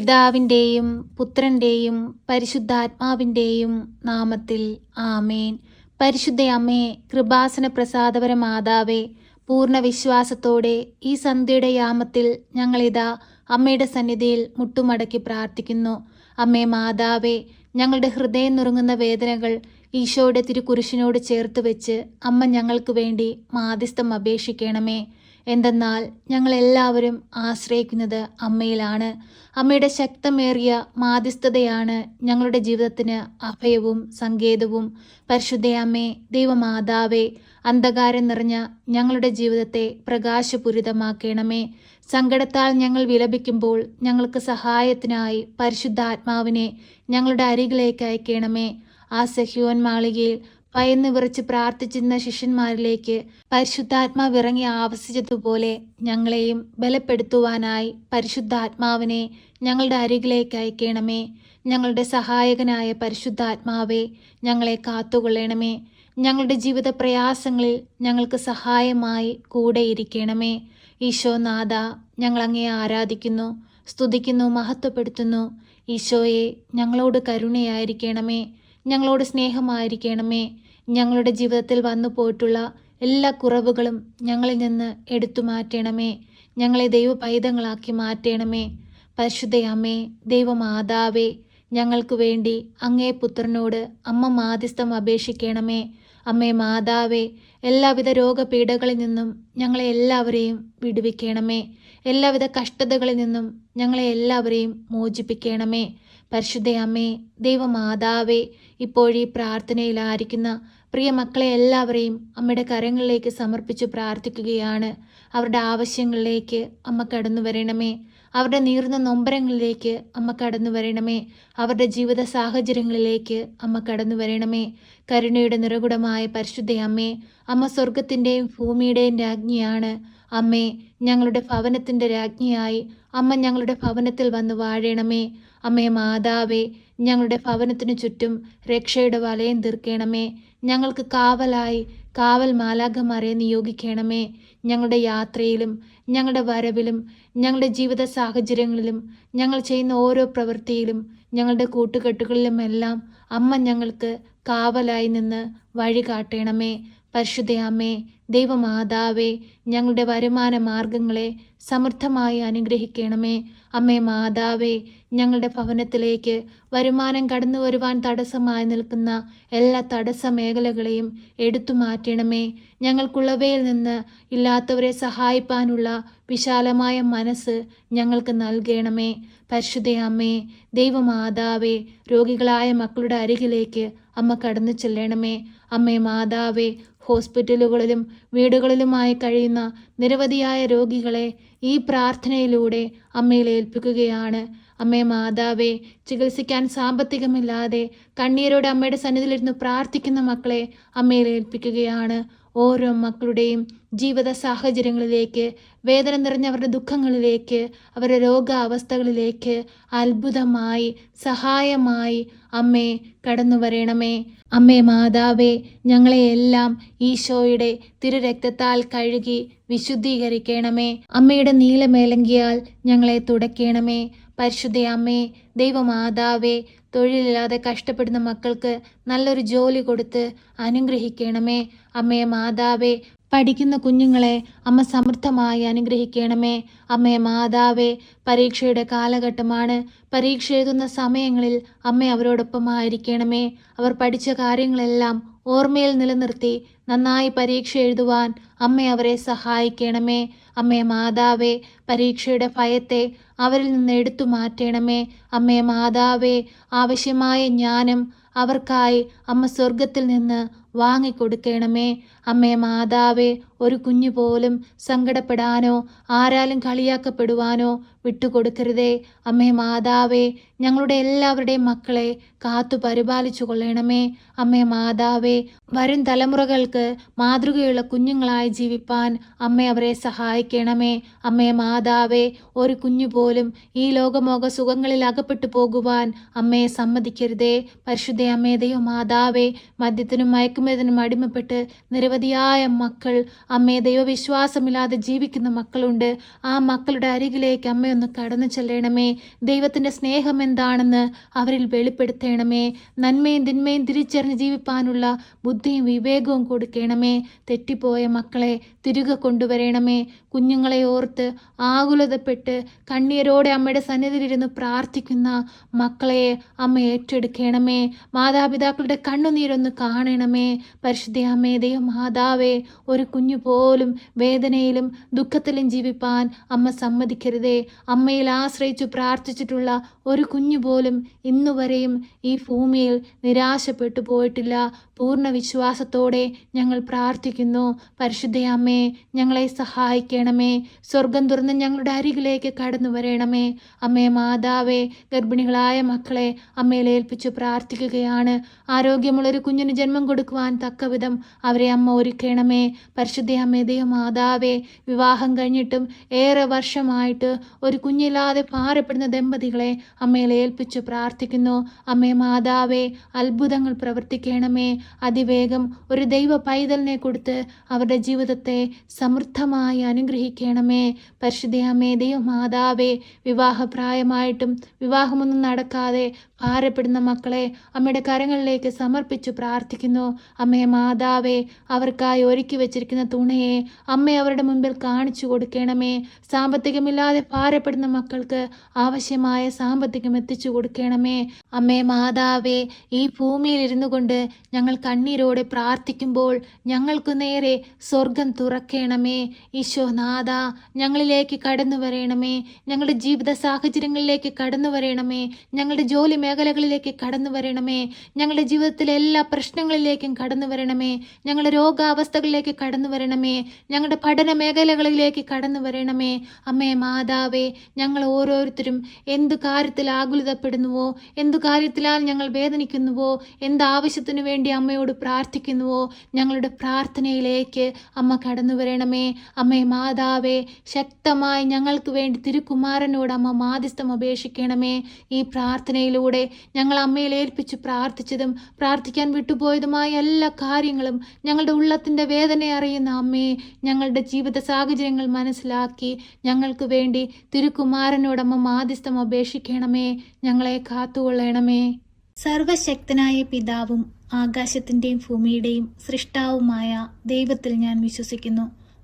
പിതാവിന്റെയും പുത്രന്റെയും പരിശുദ്ധാത്മാവിന്റെയും നാമത്തിൽ ആമേൻ. പരിശുദ്ധ അമ്മേ കൃപാസന പ്രസാദപര മാതാവേ പൂർണ വിശ്വാസത്തോടെ ഈ സന്ധ്യയുടെ യാമത്തിൽ ഞങ്ങളിതാ അമ്മയുടെ സന്നിധിയിൽ മുട്ടുമടക്കി പ്രാർത്ഥിക്കുന്നു. അമ്മേ മാതാവേ ഞങ്ങളുടെ ഹൃദയം നുറുങ്ങുന്ന വേദനകൾ ഈശോയുടെ തിരുക്കുരിശിനോട് ചേർത്ത് വെച്ച് അമ്മ ഞങ്ങൾക്ക് വേണ്ടി മാധ്യസ്ഥം അപേക്ഷിക്കണമേ. എന്തെന്നാൽ ഞങ്ങളെല്ലാവരും ആശ്രയിക്കുന്നത് അമ്മയിലാണ്. അമ്മയുടെ ശക്തമേറിയ മാധ്യസ്ഥതയാണ് ഞങ്ങളുടെ ജീവിതത്തിന് അഭയവും സങ്കേതവും. പരിശുദ്ധയമ്മേ ദൈവമാതാവേ അന്ധകാരം നിറഞ്ഞ ഞങ്ങളുടെ ജീവിതത്തെ പ്രകാശപൂരിതമാക്കണമേ. സങ്കടത്താൽ ഞങ്ങൾ വിലപിക്കുമ്പോൾ ഞങ്ങൾക്ക് സഹായത്തിനായി പരിശുദ്ധാത്മാവിനെ ഞങ്ങളുടെ അരികിലേക്ക് അയക്കണമേ. ആ സഹ്യോൻ മാളികയിൽ ഭയന്ന് വിറച്ച് പ്രാർത്ഥിച്ചിരുന്ന ശിഷ്യന്മാരിലേക്ക് പരിശുദ്ധാത്മാവ് ഇറങ്ങി ആവസിച്ചതുപോലെ ഞങ്ങളെയും ബലപ്പെടുത്തുവാനായി പരിശുദ്ധാത്മാവിനെ ഞങ്ങളുടെ അരികിലേക്ക് അയക്കണമേ. ഞങ്ങളുടെ സഹായകനായ പരിശുദ്ധാത്മാവെ ഞങ്ങളെ കാത്തുകൊള്ളണമേ. ഞങ്ങളുടെ ജീവിത പ്രയാസങ്ങളിൽ ഞങ്ങൾക്ക് സഹായമായി കൂടെയിരിക്കണമേ ഈശോനാഥ ഞങ്ങൾ അങ്ങേ ആരാധിക്കുന്നു സ്തുതിക്കുന്നു മഹത്വപ്പെടുത്തുന്നു. ഈശോയെ ഞങ്ങളോട് കരുണയായിരിക്കണമേ. ഞങ്ങളോട് സ്നേഹമായിരിക്കണമേ. ഞങ്ങളുടെ ജീവിതത്തിൽ വന്നു പോയിട്ടുള്ള എല്ലാ കുറവുകളും ഞങ്ങളിൽ നിന്ന് എടുത്തു മാറ്റണമേ. ഞങ്ങളെ ദൈവ പൈതങ്ങളാക്കി മാറ്റണമേ പരിശുദ്ധയമ്മേ ദൈവമാതാവേ ഞങ്ങൾക്ക് വേണ്ടി അങ്ങേ പുത്രനോട് അമ്മ മാധ്യസ്ഥം അപേക്ഷിക്കണമേ. അമ്മേ മാതാവേ എല്ലാവിധ രോഗപീഠകളിൽ നിന്നും ഞങ്ങളെ എല്ലാവരെയും വിടുവിക്കണമേ. എല്ലാവിധ കഷ്ടതകളിൽ നിന്നും ഞങ്ങളെ എല്ലാവരെയും മോചിപ്പിക്കണമേ. പരിശുദ്ധ അമ്മേ ദൈവമാതാവേ ഇപ്പോഴീ പ്രാർത്ഥനയിലായിരിക്കുന്ന പ്രിയ മക്കളെ എല്ലാവരെയും അമ്മയുടെ കരങ്ങളിലേക്ക് സമർപ്പിച്ച് പ്രാർത്ഥിക്കുകയാണ്. അവരുടെ ആവശ്യങ്ങളിലേക്ക് അമ്മ കടന്നു വരണമേ. അവരുടെ നീർന്ന നൊമ്പരങ്ങളിലേക്ക് അമ്മ കടന്നു വരണമേ. അവരുടെ ജീവിത സാഹചര്യങ്ങളിലേക്ക് അമ്മ കടന്നു വരണമേ. കരുണയുടെ നിറകുടമായ പരിശുദ്ധ അമ്മേ അമ്മ സ്വർഗത്തിന്റെയും ഭൂമിയുടെയും രാജ്ഞിയാണ്. അമ്മേ ഞങ്ങളുടെ ഭവനത്തിന്റെ രാജ്ഞിയായി അമ്മ ഞങ്ങളുടെ ഭവനത്തിൽ വന്ന് വാഴണമേ. അമ്മേ മാതാവേ ഞങ്ങളുടെ ഭവനത്തിനു ചുറ്റും രക്ഷയുടെ വലയം തീർക്കണമേ. ഞങ്ങൾക്ക് കാവലായി കാവൽ മാലാഖമാരെ നിയോഗിക്കണമേ. ഞങ്ങളുടെ യാത്രയിലും ഞങ്ങളുടെ വരവിലും ഞങ്ങളുടെ ജീവിത സാഹചര്യങ്ങളിലും ഞങ്ങൾ ചെയ്യുന്ന ഓരോ പ്രവൃത്തിയിലും ഞങ്ങളുടെ കൂട്ടുകെട്ടുകളിലുമെല്ലാം അമ്മ ഞങ്ങൾക്ക് കാവലായി നിന്ന് വഴി കാട്ടണമേ പരിശുദ്ധ അമ്മേ ദൈവമാതാവേ ഞങ്ങളുടെ വരുമാന മാർഗങ്ങളെ സമൃദ്ധമായി അനുഗ്രഹിക്കണമേ. അമ്മേ മാതാവേ ഞങ്ങളുടെ ഭവനത്തിലേക്ക് വരുമാനം കടന്നു വരുവാൻ തടസ്സമായി നിൽക്കുന്ന എല്ലാ തടസ്സ മേഖലകളെയും എടുത്തു മാറ്റണമേ. ഞങ്ങൾക്കുള്ളവയിൽ നിന്ന് ഇല്ലാത്തവരെ സഹായിപ്പാനുള്ള വിശാലമായ മനസ്സ് ഞങ്ങൾക്ക് നൽകണമേ. പരിശുദ്ധയമ്മേ ദൈവമാതാവേ രോഗികളായ മക്കളുടെ അരികിലേക്ക് അമ്മ കടന്നു ചെല്ലണമേ. അമ്മേ മാതാവേ ഹോസ്പിറ്റലുകളിലും വീടുകളിലുമായി കഴിയുന്ന നിരവധിയായ രോഗികളെ ഈ പ്രാർത്ഥനയിലൂടെ അമ്മയിൽ ഏൽപ്പിക്കുകയാണ്. അമ്മേ മാതാവേ ചികിത്സിക്കാൻ സാമ്പത്തികമില്ലാതെ കണ്ണീരോടെ അമ്മയുടെ സന്നിധിയിലിരുന്ന് പ്രാർത്ഥിക്കുന്ന മക്കളെ അമ്മയിൽ ഏൽപ്പിക്കുകയാണ്. ഓരോ മക്കളുടെയും ജീവിത സാഹചര്യങ്ങളിലേക്ക് വേദന നിറഞ്ഞവരുടെ ദുഃഖങ്ങളിലേക്ക് അവരുടെ രോഗാവസ്ഥകളിലേക്ക് അത്ഭുതമായി സഹായമായി അമ്മേ കടന്നു വരണമേ. അമ്മേ മാതാവേ ഞങ്ങളെയെല്ലാം ഈശോയുടെ തിരുരക്തത്താൽ കഴുകി വിശുദ്ധീകരിക്കണമേ. അമ്മയുടെ നീലമേലങ്കിയാൽ ഞങ്ങളെ തുടയ്ക്കണമേ. പരിശുദ്ധ അമ്മേ ദൈവമാതാവേ തൊഴിലില്ലാതെ കഷ്ടപ്പെടുന്ന മക്കൾക്ക് നല്ലൊരു ജോലി കൊടുത്ത് അനുഗ്രഹിക്കണമേ. അമ്മേ മാതാവേ പഠിക്കുന്ന കുഞ്ഞുങ്ങളെ അമ്മ സമൃദ്ധമായി അനുഗ്രഹിക്കണമേ. അമ്മേ മാതാവേ പരീക്ഷയുടെ കാലഘട്ടമാണ്. പരീക്ഷ എഴുതുന്ന സമയങ്ങളിൽ അമ്മ അവരോടൊപ്പം അവരോടൊപ്പമായിരിക്കണമേ. അവർ പഠിച്ച കാര്യങ്ങളെല്ലാം ഓർമ്മയിൽ നിലനിർത്തി നന്നായി പരീക്ഷ എഴുതുവാൻ അമ്മ അവരെ സഹായിക്കണമേ. അമ്മേ മാതാവേ പരീക്ഷയുടെ ഭയത്തെ അവരിൽ നിന്ന് എടുത്തു മാറ്റണമേ. അമ്മേ മാതാവേ ആവശ്യമായ ജ്ഞാനം അവർക്കായി അമ്മ സ്വർഗത്തിൽ നിന്ന് വാങ്ങിക്കൊടുക്കണമേ. അമ്മേ മാതാവേ ഒരു കുഞ്ഞു പോലും സങ്കടപ്പെടാനോ ആരാലും കളിയാക്കപ്പെടുവാനോ വിട്ടുകൊടുക്കരുതേ. അമ്മേ മാതാവേ ഞങ്ങളുടെ എല്ലാവരുടെയും മക്കളെ കാത്തു പരിപാലിച്ചു കൊള്ളണമേ. അമ്മേ മാതാവേ വരും തലമുറകൾക്ക് മാതൃകയുള്ള കുഞ്ഞുങ്ങളായി ജീവിപ്പാൻ അമ്മ അവരെ സഹായിക്കണമേ. അമ്മേ മാതാവേ ഒരു കുഞ്ഞു പോലും ഈ ലോകമോക സുഖങ്ങളിൽ അകപ്പെട്ടു പോകുവാൻ അമ്മയെ സമ്മതിക്കരുതേ. പരിശുദ്ധ അമ്മേ മാതാവേ മദ്യത്തിനും മയക്കുമരുന്നിനും അടിമപ്പെട്ട് നിരവധിയായ മക്കൾ അമ്മയെ ദൈവവിശ്വാസമില്ലാതെ ജീവിക്കുന്ന മക്കളുണ്ട്. ആ മക്കളുടെ അരികിലേക്ക് അമ്മയൊന്ന് കടന്നു ചെല്ലണമേ. ദൈവത്തിന്റെ സ്നേഹം എന്താണെന്ന് അവരിൽ വെളിപ്പെടുത്തണമേ. നന്മയും തിന്മയും തിരിച്ചറിഞ്ഞ് ജീവിപ്പാനുള്ള ബുദ്ധിയും വിവേകവും കൊടുക്കണമേ. തെറ്റിപ്പോയ മക്കളെ തിരികെ കൊണ്ടുവരണമേ. കുഞ്ഞുങ്ങളെ ഓർത്ത് ആകുലതപ്പെട്ട് കണ്ണീരോടെ അമ്മയുടെ സന്നിധിയിലിരുന്ന് പ്രാർത്ഥിക്കുന്ന മക്കളെ അമ്മ ഏറ്റെടുക്കണമേ. മാതാപിതാക്കളുടെ കണ്ണുനീരൊന്ന് കാണണമേ. പരിശുദ്ധ അമ്മേ ദൈവം മാതാവേ ഒരു കുഞ്ഞു പോലും വേദനയിലും ദുഃഖത്തിലും ജീവിപ്പാൻ അമ്മ സമ്മതിക്കരുതേ. അമ്മയിൽ ആശ്രയിച്ചു പ്രാർത്ഥിച്ചിട്ടുള്ള ഒരു കുഞ്ഞു പോലും ഇന്നുവരെയും ഈ ഭൂമിയിൽ നിരാശപ്പെട്ടു പോയിട്ടില്ല. പൂർണ വിശ്വാസത്തോടെ ഞങ്ങൾ പ്രാർത്ഥിക്കുന്നു. പരിശുദ്ധയമ്മേ ഞങ്ങളെ സഹായിക്കണമേ. സ്വർഗം തുറന്ന് ഞങ്ങളുടെ അരികിലേക്ക് കടന്നു വരണമേ. അമ്മേ മാതാവേ ഗർഭിണികളായ മക്കളെ അമ്മയിൽ ഏൽപ്പിച്ചു പ്രാർത്ഥിക്കുകയാണ്. ആരോഗ്യമുള്ളൊരു കുഞ്ഞിന് ജന്മം കൊടുക്കുവാൻ തക്കവിധം അവരെ അമ്മ ഒരുക്കണമേ. പരിശുദ്ധ അമ്മേ മാതാവേ വിവാഹം കഴിഞ്ഞിട്ടും ഏറെ വർഷമായിട്ട് ഒരു കുഞ്ഞില്ലാതെ പാറപ്പെടുന്ന ദമ്പതികളെ അമ്മയിൽ ഏൽപ്പിച്ച് പ്രാർത്ഥിക്കുന്നു. അമ്മേ മാതാവേ അത്ഭുതങ്ങൾ പ്രവർത്തിക്കണമേ. അതിവേഗം ഒരു ദൈവ പൈതലിനെ കൊടുത്ത് അവരുടെ ജീവിതത്തെ സമൃദ്ധമായി അനുഗ്രഹിക്കണമേ. പരിശുദ്ധി അമ്മേ ദൈവ മാതാവേ വിവാഹപ്രായമായിട്ടും വിവാഹമൊന്നും നടക്കാതെ ഭാരപ്പെടുന്ന മക്കളെ അമ്മയുടെ കരങ്ങളിലേക്ക് സമർപ്പിച്ചു പ്രാർത്ഥിക്കുന്നു. അമ്മേ മാതാവേ അവർക്കായി ഒരുക്കി വെച്ചിരിക്കുന്ന തുണയെ അമ്മ അവരുടെ മുമ്പിൽ കാണിച്ചു കൊടുക്കണമേ. സാമ്പത്തികമില്ലാതെ ഭാരപ്പെടുന്ന മക്കൾക്ക് ആവശ്യമായ സാമ്പത്തികം എത്തിച്ചു കൊടുക്കണമേ. അമ്മേ മാതാവേ ഈ ഭൂമിയിൽ ഇരുന്നു കൊണ്ട് ഞങ്ങൾ കണ്ണീരോടെ പ്രാർത്ഥിക്കുമ്പോൾ ഞങ്ങൾക്കു നേരെ സ്വർഗം തുറക്കണമേ. ഈശോനാഥ ഞങ്ങളിലേക്ക് കടന്നു വരണമേ. ഞങ്ങളുടെ ജീവിത സാഹചര്യങ്ങളിലേക്ക് കടന്നു വരണമേ. ഞങ്ങളുടെ ജോലി മേഖലകളിലേക്ക് കടന്നു വരണമേ. ഞങ്ങളുടെ ജീവിതത്തിലെ എല്ലാ പ്രശ്നങ്ങളിലേക്കും കടന്നു വരണമേ. ഞങ്ങളുടെ രോഗാവസ്ഥകളിലേക്ക് കടന്നു വരണമേ. ഞങ്ങളുടെ പഠന മേഖലകളിലേക്ക് കടന്നു വരണമേ. അമ്മേ മാതാവേ ഞങ്ങൾ ഓരോരുത്തരും എന്തു കാര്യത്തിൽ ആകുലതപ്പെടുന്നുവോ എന്തു കാര്യത്തിലാൽ ഞങ്ങൾ വേദനിക്കുന്നുവോ എന്ത് ആവശ്യത്തിനു വേണ്ടി അമ്മയോട് പ്രാർത്ഥിക്കുന്നുവോ ഞങ്ങളുടെ പ്രാർത്ഥനയിലേക്ക് അമ്മ കടന്നു വരണമേ. അമ്മേ മാതാവേ ശക്തമായി ഞങ്ങൾക്ക് വേണ്ടി തിരുക്കുമാരനോട് അമ്മ മാധ്യസ്ഥം അപേക്ഷിക്കണമേ. ഈ പ്രാർത്ഥനയിലൂടെ ഞങ്ങൾ അമ്മയിൽ ഏൽപ്പിച്ചു പ്രാർത്ഥിച്ചതും പ്രാർത്ഥിക്കാൻ വിട്ടുപോയതുമായ എല്ലാ കാര്യങ്ങളും ഞങ്ങളുടെ ഉള്ളത്തിന്റെ വേദന അറിയുന്ന അമ്മയെ ഞങ്ങളുടെ ജീവിത സാഹചര്യങ്ങൾ മനസ്സിലാക്കി ഞങ്ങൾക്ക് വേണ്ടി തിരുക്കുമാരനോടമ്മ മാധ്യസ്ഥം അപേക്ഷിക്കണമേ ഞങ്ങളെ കാത്തുകൊള്ളണമേ. സർവശക്തനായ പിതാവും ആകാശത്തിന്റെയും ഭൂമിയുടെയും സൃഷ്ടാവുമായ ദൈവത്തിൽ ഞാൻ വിശ്വസിക്കുന്നു.